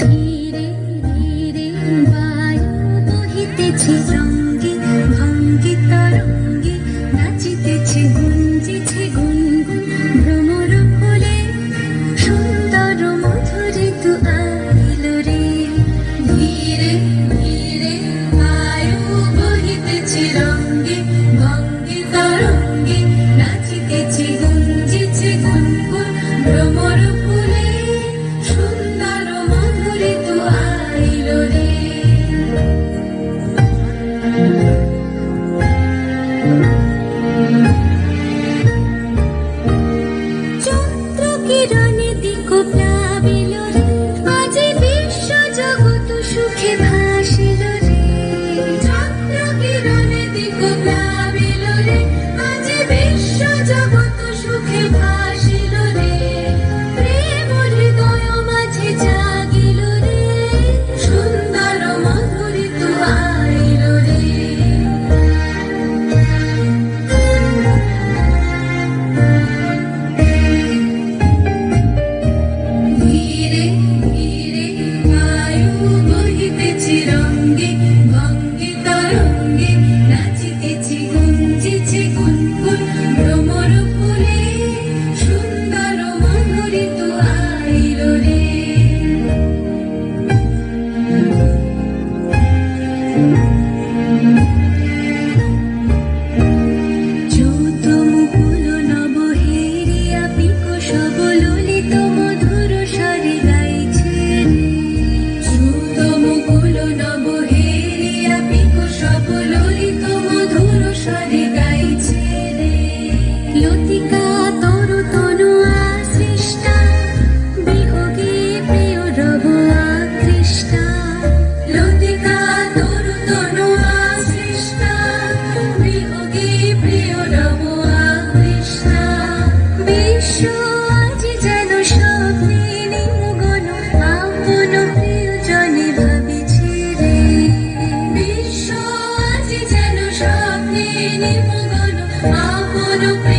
ধীরে ধীরে বায়ু বহিতেছে রঙ্গে you.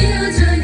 Yêu